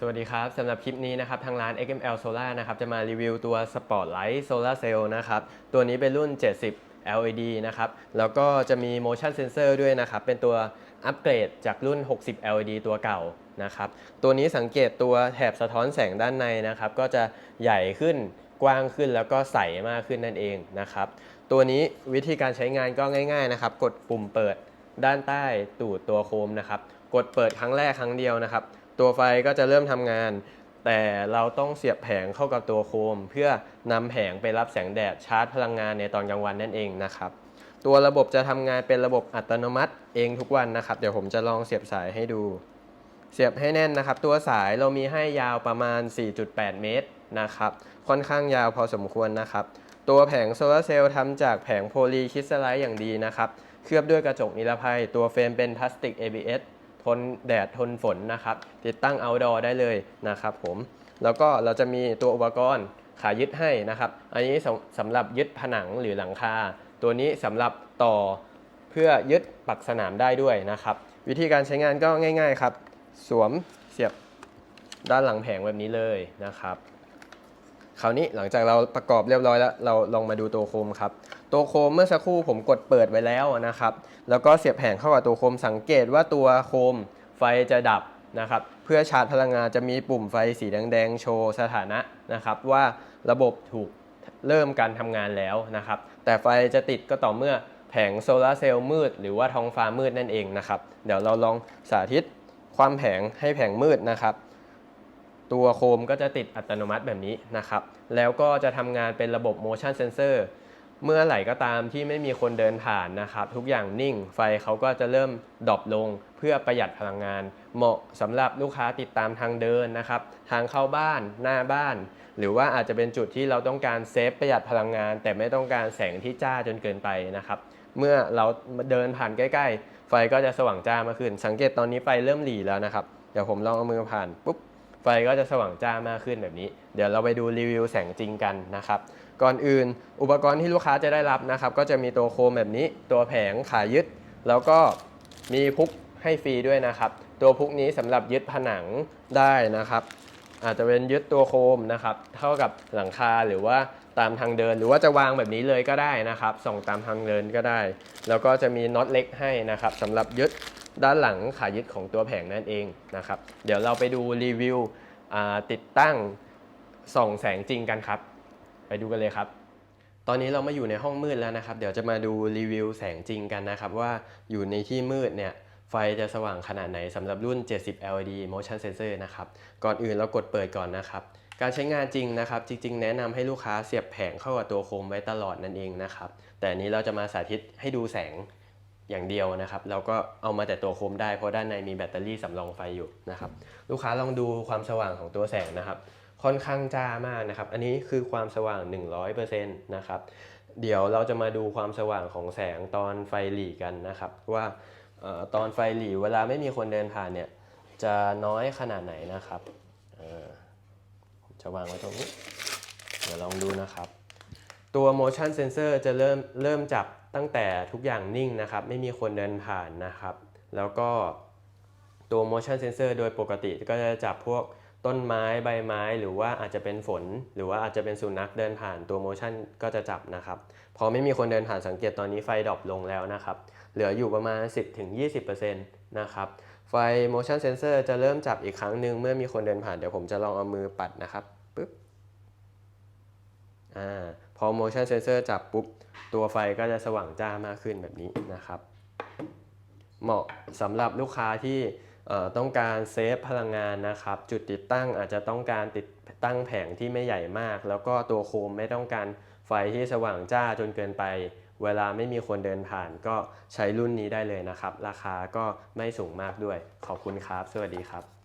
สวัสดีครับ สำหรับคลิปนี้นะครับ ทางร้าน XML Solar นะครับ จะมารีวิวตัว Spotlight Solar Cell นะครับ ตัวนี้เป็นรุ่น 70 LED นะครับ แล้วก็จะมี motion sensor ด้วยนะครับ เป็นตัวอัปเกรดจากรุ่น 60 LED ตัวเก่านะครับ ตัวนี้สังเกตตัวแถบสะท้อนแสงด้านในนะครับ ก็จะใหญ่ขึ้นกว้างขึ้นแล้วก็ใสมากขึ้นนั่นเองนะครับ ตัวนี้วิธีการใช้งานก็ง่าย ๆ นะครับ กดปุ่มเปิดด้านใต้ตูดตัวโคมนะครับ กดเปิดครั้งแรกครั้งเดียวนะครับ ตัวไฟก็จะเริ่มทำงาน แต่เราต้องเสียบแผงเข้ากับตัวโคม เพื่อนำแผงไปรับแสงแดดชาร์จพลังงานในตอนกลางวันนั่นเองนะครับ ตัวระบบจะทำงานเป็นระบบอัตโนมัติเองทุกวันนะครับ เดี๋ยวผมจะลองเสียบสายให้ดู เสียบให้แน่นนะครับ ตัวสายเรามีให้ยาวประมาณ 4.8 เมตรนะครับ ค่อนข้างยาวพอสมควรนะครับ ตัวแผงโซลาร์เซลล์ทำจากแผงโพลีคริสตัลไลท์อย่างดีนะครับ เคลือบด้วยกระจกนิรภัย ตัวเฟรมเป็นพลาสติก ABS ทนแดดทนฝนนะครับ ติดตั้ง outdoor ได้เลยนะครับผม แล้วก็เราจะมีตัวอุปกรณ์ขายึดให้นะครับ อันนี้สำสำหรับยึดผนังหรือหลังคา ตัวนี้สำหรับต่อเพื่อยึดปักสนามได้ด้วยนะครับ วิธีการใช้งานก็ง่าย ๆครับ สวมเสียบด้านหลังแผงแบบนี้เลยนะครับ คราวนี้หลังจากเราประกอบเรียบร้อยแล้ว เราลองมาดูตัวโคมครับ ตัวโคมเมื่อสักครู่ผมกดเปิดไว้แล้วนะครับ แล้วก็เสียบแผงเข้ากับตัวโคมสังเกตว่าตัวโคมไฟจะดับนะครับ เพื่อชาร์จพลังงานจะมีปุ่มไฟสีแดงๆโชว์สถานะนะครับ ว่าระบบถูกเริ่มการทำงานแล้วนะครับ แต่ไฟจะติดก็ต่อเมื่อแผงโซลาร์เซลล์มืด หรือว่าท้องฟ้ามืดนั่นเองนะครับ เดี๋ยวเราลองสาธิตความแผงให้แผงมืดนะครับ ตัวโคมก็จะติดอัตโนมัติแบบนี้นะครับ แล้วก็จะทำงานเป็นระบบ motion sensor เมื่อไหร่ก็ตามที่ไม่มีคนเดินผ่านนะครับ ทุกอย่างนิ่ง ไฟเขาก็จะเริ่มดรอปลงเพื่อประหยัดพลังงาน เหมาะสำหรับลูกค้าติดตามทางเดินนะครับ ทางเข้าบ้านหน้าบ้าน หรือว่าอาจจะเป็นจุดที่เราต้องการเซฟประหยัดพลังงาน แต่ไม่ต้องการแสงที่จ้าจนเกินไปนะครับ เมื่อเราเดินผ่านใกล้ ๆ ไฟก็จะสว่างจ้ามากขึ้น สังเกตตอนนี้ไฟเริ่มหลีแล้วนะครับเดี๋ยวผมลองเอามือผ่านปุ๊บ ไฟก็จะสว่างจ้ามากขึ้นแบบนี้ เดี๋ยวเราไปดูรีวิวแสงจริงกันนะครับ ก่อนอื่นอุปกรณ์ที่ลูกค้าจะได้รับนะครับ ก็จะมีตัวโคมแบบนี้ ตัวแผงขายึด แล้วก็มีพุกให้ฟรีด้วยนะครับ ตัวพุกนี้สำหรับยึดผนังได้นะครับ อาจจะเป็นยึดตัวโคมนะครับ เท่ากับหลังคาหรือว่าตามทางเดินหรือว่าจะวางแบบนี้เลยก็ได้นะครับ ส่งตามทางเดินก็ได้ แล้วก็จะมีน็อตเล็กให้นะครับสำหรับยึด ด้านหลังขายึดของตัวแผงนั่นเองนะครับ เดี๋ยวเราไปดูรีวิวติดตั้งส่องแสงจริงกันครับ ไปดูกันเลยครับ ตอนนี้เรามาอยู่ในห้องมืดแล้วนะครับ เดี๋ยวจะมาดูรีวิวแสงจริงกันนะครับ ว่าอยู่ในที่มืดเนี่ยไฟจะสว่างขนาดไหนสำหรับรุ่น 70 LED motion sensor นะครับ ก่อนอื่นเรากดเปิดก่อนนะครับ การใช้งานจริงนะครับ จริง ๆ แนะนำให้ลูกค้าเสียบแผงเข้ากับตัวโคมไว้ตลอดนั่นเองนะครับ แต่อันนี้เราจะมาสาธิตให้ดูแสง อย่างเดียวนะครับ เราก็เอามาแต่ตัวโคมได้เพราะด้านในมีแบตเตอรี่สำรองไฟอยู่นะครับ ลูกค้าลองดูความสว่างของตัวแสงนะครับ ค่อนข้างจ้ามากนะครับ อันนี้คือความสว่าง 100%นะครับ เดี๋ยวเราจะมาดูความสว่างของแสงตอนไฟหลีกันนะครับ ว่าออตอนไฟหลีเวลาไม่มีคนเดินผ่านเนี่ยจะน้อยขนาดไหนนะครับจะวางไว้ตรงนี้ เดี๋ยวลองดูนะครับ ตัว motion sensor จะเริ่มเริ่มจับตั้งแต่ทุกอย่างนิ่งนะครับ ไม่มีคนเดินผ่านนะครับ แล้วก็ตัว motion sensor โดยปกติก็จะจับพวกต้นไม้ใบไม้ หรือว่าอาจจะเป็นฝน หรือว่าอาจจะเป็นสุนัขเดินผ่านตัว motion ก็จะจับนะครับ พอไม่มีคนเดินผ่านสังเกตตอนนี้ไฟดรอปลงแล้วนะครับ เหลืออยู่ประมาณ 10-20%นะครับไฟ motion sensor จะเริ่มจับอีกครั้งหนึ่งเมื่อมีคนเดินผ่านเดี๋ยวผมจะลองเอามือปัดนะครับปึ๊บ พอ motion sensor จับปุ๊บ ตัวไฟก็จะสว่างจ้ามากขึ้นแบบนี้นะครับ เหมาะสำหรับลูกค้าที่ต้องการเซฟพลังงานนะครับ จุดติดตั้งอาจจะต้องการติดตั้งแผงที่ไม่ใหญ่มาก แล้วก็ตัวโคมไม่ต้องการไฟที่สว่างจ้าจนเกินไป เวลาไม่มีคนเดินผ่านก็ใช้รุ่นนี้ได้เลยนะครับ ราคาก็ไม่สูงมากด้วย ขอบคุณครับ สวัสดีครับ